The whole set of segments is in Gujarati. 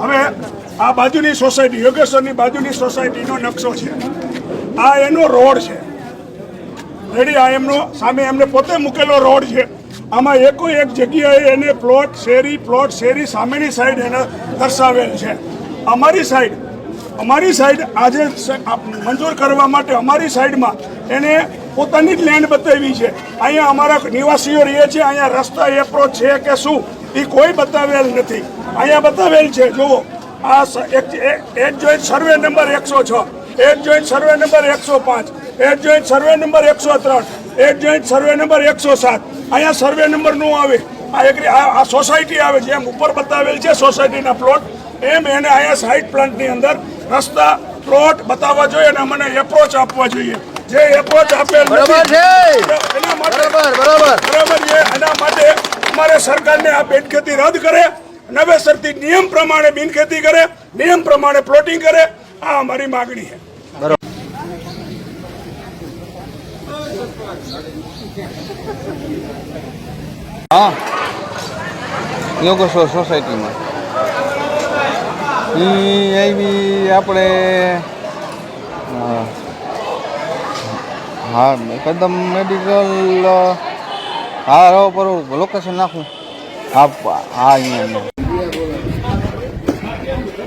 હવે આ બાજુની સોસાયટી, યોગેશ્વરની બાજુની સોસાયટીનો નકશો છે. આ એનો રોડ છે. રેડી, આ એમનો, સામે એમને પોતે મૂકેલો રોડ છે. આમાં એકો એક જગ્યાએ એને પ્લોટ શેરી પ્લોટ શેરી સામેની સાઈડ એને દર્શાવેલ છે. અમારી સાઈડ અમારી સાઈડ આજે મંજૂર કરવા માટે અમારી સાઈડમાં એને પોતાની જ લેન્ડ બતાવી છે. અહીંયા અમારા નિવાસીઓ રહે છે, અહીંયા રસ્તા એપ્રોચ છે કે શું એ કોઈ બતાવેલ નથી. અહીંયા બતાવેલ છે, જુઓ. આ એક જોઈન્ટ સર્વે નંબર એકસો છ એક જોઈન્ટ સર્વે નંબર એકસો પાંચ એક જોઈન્ટ સર્વે નંબર એકસો ત્રણ એક જોઈન્ટ સર્વે નંબર એકસો સાત. અહીંયા સર્વે નંબરનું આવે. આ એક આ સોસાયટી આવે છે. એમ ઉપર બતાવેલ છે સોસાયટીના પ્લોટ એમ એને અહીંયા સાઈડ પ્લાન્ટની અંદર રસ્તા પ્લોટ બતાવવા જોઈએ અને મને એપ્રોચ આપવા જોઈએ. જે એપ્રોચ આપેલ બરાબર છે. એના માટે બરાબર બરાબર. બરાબર છે. એના માટે અમારે સરકારને આ બિનખેતી રદ કરે. નવેસરથી નિયમ પ્રમાણે બિનખેતી કરે નિયમ પ્રમાણે પ્લોટિંગ કરે આ અમારી માગણી છે હા યોગેશ્વર સોસાયટીમાં એ આવી આપણે હા કદમ મેડિકલ હા રહો પર લોકેશન નાખું હા હા અહીંયા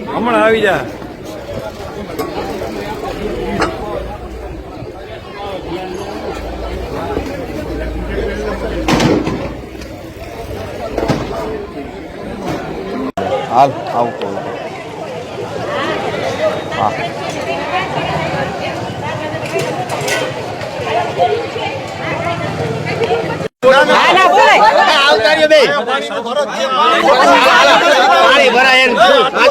હમણાં આવી જા. હાલ આવતો હા. ભરાય એમ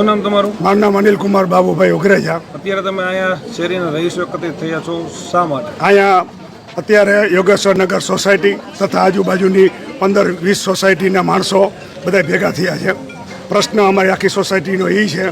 શું નામ તમારું? મારું નામ અનિલ કુમાર બાબુભાઈ ઉઘરેજા અત્યારે તમે અહીંયા શેરીના રહીશ વખતે થયા છો શા માટે? અહીંયા અત્યારે યોગેશ્વર નગર સોસાયટી તથા આજુબાજુની પંદર વીસ સોસાયટીના માણસો બધા ભેગા થયા છે. પ્રશ્ન અમારી આખી સોસાયટીનો એ છે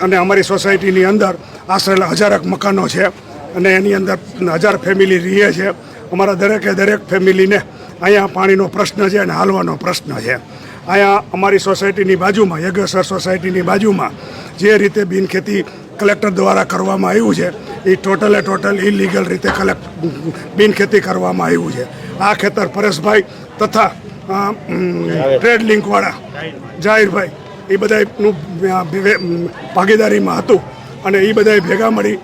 અને અમારી સોસાયટીની અંદર આશરે હજારક મકાનો છે અને એની અંદર હજાર ફેમિલી રહીએ છે. અમારા દરેકે દરેક ફેમિલીને અહીંયા પાણીનો પ્રશ્ન છે અને હાલવાનો પ્રશ્ન છે. અહીંયા અમારી સોસાયટીની બાજુમાં યજ્ઞસર સોસાયટીની બાજુમાં જે રીતે બિનખેતી કલેક્ટર દ્વારા કરવામાં આવ્યું છે, એ ટોટલે ટોટલ ઇલીગલ રીતે કલેક્ટ, બિનખેતી કરવામાં આવ્યું છે. આ ખેતર પરેશભાઈ તથા ટ્રેડ લિંકવાળા જાહેરભાઈ, એ બધાનું ભાગીદારીમાં હતું અને એ બધાએ ભેગા મળી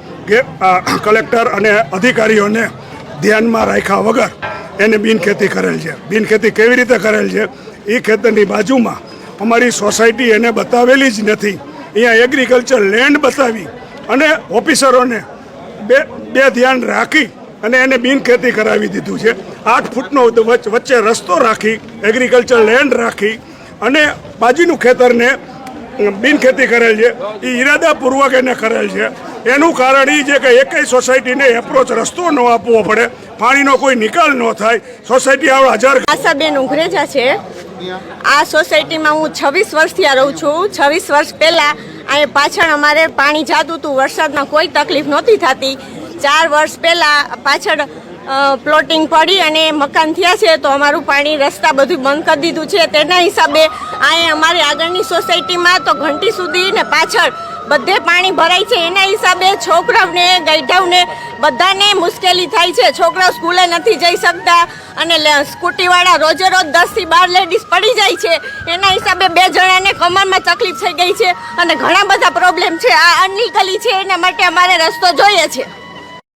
કલેક્ટર અને અધિકારીઓને ધ્યાનમાં રાખ્યા વગર એને બિનખેતી કરેલ છે. બિનખેતી કેવી રીતે કરેલ છે? એ ખેતરની બાજુમાં અમારી સોસાયટી એને બતાવેલી જ નથી. અહીંયા એગ્રીકલ્ચર લેન્ડ બતાવી અને ઓફિસરોને બે બે ધ્યાન રાખી અને એને બિનખેતી કરાવી દીધું છે. આઠ ફૂટનો વચ્ચે રસ્તો રાખી એગ્રીકલ્ચર લેન્ડ રાખી અને બાજુનું ખેતરને બિનખેતી કરેલ છે. એ ઈરાદાપૂર્વક એને કરેલ છે. એનું કારણ એ છે કે એકેય સોસાયટીને એપ્રોચ રસ્તો ન આપવો પડે. પાણીનો કોઈ નિકાલ ન થાય. સોસાયટી આવડે હજાર આશાબેન ઉઘરેજા છે. આ સોસાયટીમાં હું છવ્વીસ વર્ષથી આ રહું છું. છવ્વીસ વર્ષ પહેલાં અહીંયા પાછળ અમારે પાણી જાતું હતું. વરસાદમાં કોઈ તકલીફ નહોતી થતી. ચાર વર્ષ પહેલાં પાછળ પ્લોટિંગ પડી અને મકાન થયા છે તો અમારું પાણી રસ્તા બધું બંધ કરી દીધું છે. તેના હિસાબે અહીં અમારી આગળની સોસાયટીમાં તો ઘંટી સુધી ને પાછળ બધે પાણી ભરાય છે. એના હિસાબે છોકરાઓને, ગઈઢાઓને બધાને મુશ્કેલી થાય છે. છોકરાઓ સ્કૂલે નથી જઈ શકતા અને સ્કૂટીવાળા રોજે રોજ દસથી બાર લેડીઝ પડી જાય છે. એના હિસાબે બે જણાને કમરમાં તકલીફ થઈ ગઈ છે અને ઘણા બધા પ્રોબ્લેમ છે. આ અનની છે. એના માટે અમારે રસ્તો જોઈએ છે.